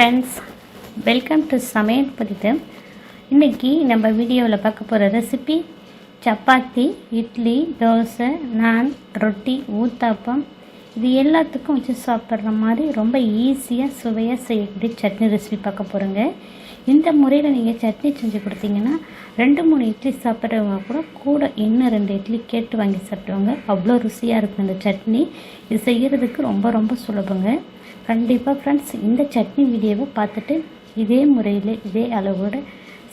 Friends welcome to சமையல் புரிது இன்றைக்கி நம்ம வீடியோவில் பார்க்க போகிற ரெசிபி சப்பாத்தி இட்லி தோசை நான் ரொட்டி ஊத்தாப்பம் இது எல்லாத்துக்கும் வச்சு சாப்பிட்ற மாதிரி ரொம்ப ஈஸியாக சுவையாக செய்யக்கூடிய சட்னி ரெசிபி பார்க்க போகிறோங்க இந்த முறையில் நீங்கள் சட்னி செஞ்சு கொடுத்தீங்கன்னா ரெண்டு மூணு இட்லி சாப்பிட்றவங்க கூட கூட இன்னும் ரெண்டு இட்லி கேட்டு வாங்கி சாப்பிடுவாங்க. அவ்வளோ ருசியாக இருக்கும் இந்த சட்னி. இது செய்கிறதுக்கு ரொம்ப ரொம்ப சுலபங்க. கண்டிப்பாக ஃப்ரெண்ட்ஸ் இந்த சட்னி வீடியோவை பார்த்துட்டு இதே முறையில் இதே அளவோடு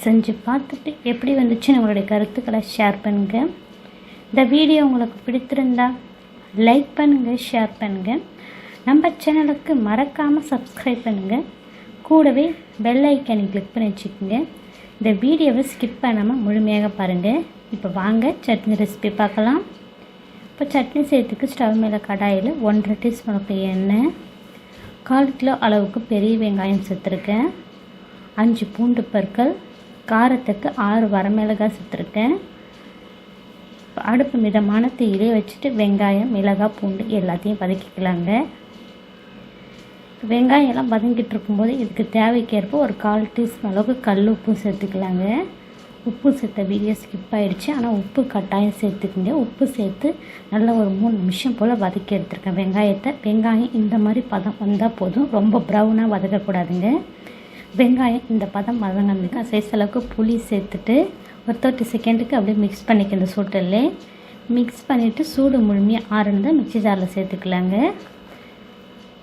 செஞ்சு பார்த்துட்டு எப்படி வந்துச்சு உங்களுடைய கருத்துக்களை ஷேர் பண்ணுங்கள் இந்த வீடியோ உங்களுக்கு பிடித்திருந்தா லைக் பண்ணுங்கள் ஷேர் பண்ணுங்கள் நம்ம சேனலுக்கு மறக்காமல் சப்ஸ்கிரைப் பண்ணுங்கள் கூடவே பெல் ஐக்கனை கிளிக் பண்ணி வச்சுக்கோங்க. இந்த வீடியோவை ஸ்கிப் பண்ணாமல் முழுமையாக பாருங்கள் இப்போ வாங்க சட்னி ரெசிபி பார்க்கலாம். இப்போ சட்னி செய்யறதுக்கு ஸ்டவ் மேலே கடாயில் ஒன்றரை டீஸ்பூனுக்கு எண்ணெய் கால் கிலோ அளவுக்கு பெரிய வெங்காயம் சேர்த்துருக்கேன். அஞ்சு பூண்டு பற்கள் காரத்துக்கு ஆறு வரமிளகாய் சேர்த்துருக்கேன். அடுப்பு மிதமான தீயிலே வச்சுட்டு வெங்காயம் மிளகாய் பூண்டு எல்லாத்தையும் வதக்கிக்கலாங்க வெங்காயம் எல்லாம் வதங்கிட்டு இருக்கும்போது இதுக்கு தேவைக்கேற்ப ஒரு கால் டீஸ்பூன் அளவுக்கு கல் உப்பு சேர்த்துக்கலாங்க. உப்பு சேர்த்த வீடியோ ஸ்கிப் ஆகிடுச்சு ஆனால் உப்பு கட்டாயம் சேர்த்துக்குங்க. உப்பு சேர்த்து நல்லா ஒரு மூணு நிமிஷம் போல் வதக்கி எடுத்துருக்கேன் வெங்காயத்தை வெங்காயம் இந்த மாதிரி பதம் வந்தால் போதும். ரொம்ப ப்ரௌனாக வதக்கக்கூடாதுங்க. வெங்காயம் இந்த பதம் வதங்கினதுக்கு சைஸ் அளவுக்கு புளி சேர்த்துட்டு ஒரு தேர்ட்டி செகண்டுக்கு அப்படியே மிக்ஸ் பண்ணிக்க இந்த சூட்டில் மிக்ஸ் பண்ணிவிட்டு சூடு முழுமையாக ஆறுந்தால் மிக்சி ஜாரில் சேர்த்துக்கலாங்க.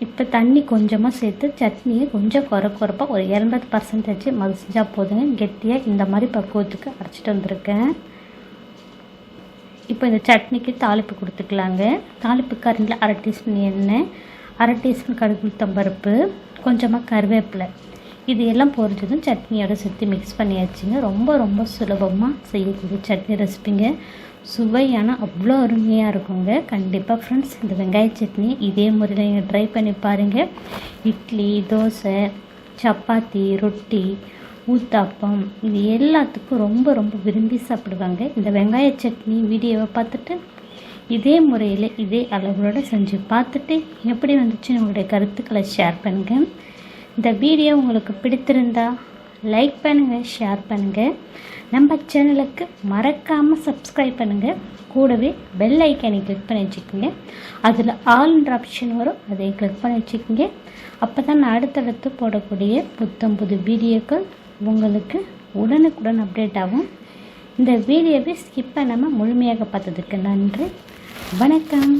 இப்போ தண்ணி கொஞ்சமாக சேர்த்து சட்னியை கொஞ்சம் குறை குறைப்பாக ஒரு எண்பது பர்சன்டேஜ் மதிச்சால் போதுங்க. கெட்டியாக இந்த மாதிரி பக்குவத்துக்கு அரைச்சிட்டு வந்திருக்கேன். இப்போ இந்த சட்னிக்கு தாளிப்பு கொடுத்துக்கலாங்க. தாளிப்பு கரண்டில் அரை டீஸ்பூன் எண்ணெய் அரை டீஸ்பூன் கடுகுத்தம்பருப்பு பருப்பு கொஞ்சமாக கருவேப்பிலை. இது எல்லாம் பொரிஞ்சதும் சட்னியோட சேர்த்து மிக்ஸ் பண்ணியாச்சுங்க. ரொம்ப ரொம்ப சுலபமாக செய்யக்கூடிய சட்னி ரெசிபிங்க சுவையான அவ்வளோ அருமையாக இருக்குங்க. கண்டிப்பாக ஃப்ரெண்ட்ஸ் இந்த வெங்காய சட்னி இதே முறையில் நீங்கள் ட்ரை பண்ணி பாருங்கள் இட்லி தோசை சப்பாத்தி ரொட்டி ஊத்தாப்பம் இது எல்லாத்துக்கும் ரொம்ப ரொம்ப விரும்பி சாப்பிடுவாங்க. இந்த வெங்காய சட்னி வீடியோவை பார்த்துட்டு இதே முறையில் இதே அளவுகளோடு செஞ்சு பார்த்துட்டு எப்படி வந்துச்சு உங்களுடைய கருத்துக்களை ஷேர் பண்ணுங்கள் இந்த வீடியோ உங்களுக்கு பிடித்திருந்தா லைக் பண்ணுங்கள் ஷேர் பண்ணுங்கள் நம்ம சேனலுக்கு மறக்காமல் சப்ஸ்கிரைப் பண்ணுங்கள் கூடவே பெல் ஐக்கனை கிளிக் பண்ணி வச்சுக்கோங்க. அதில் ஆல்ன்ற ஆப்ஷன் வரும். அதை கிளிக் பண்ணி வச்சுக்கோங்க. அப்போ தான் நான் அடுத்தடுத்து போடக்கூடிய புத்தம் புது வீடியோக்கள் உங்களுக்கு உடனுக்குடன் அப்டேட் ஆகும். இந்த வீடியோவை ஸ்கிப் பண்ணாமல் முழுமையாக பார்த்ததுக்கு நன்றி. வணக்கம்.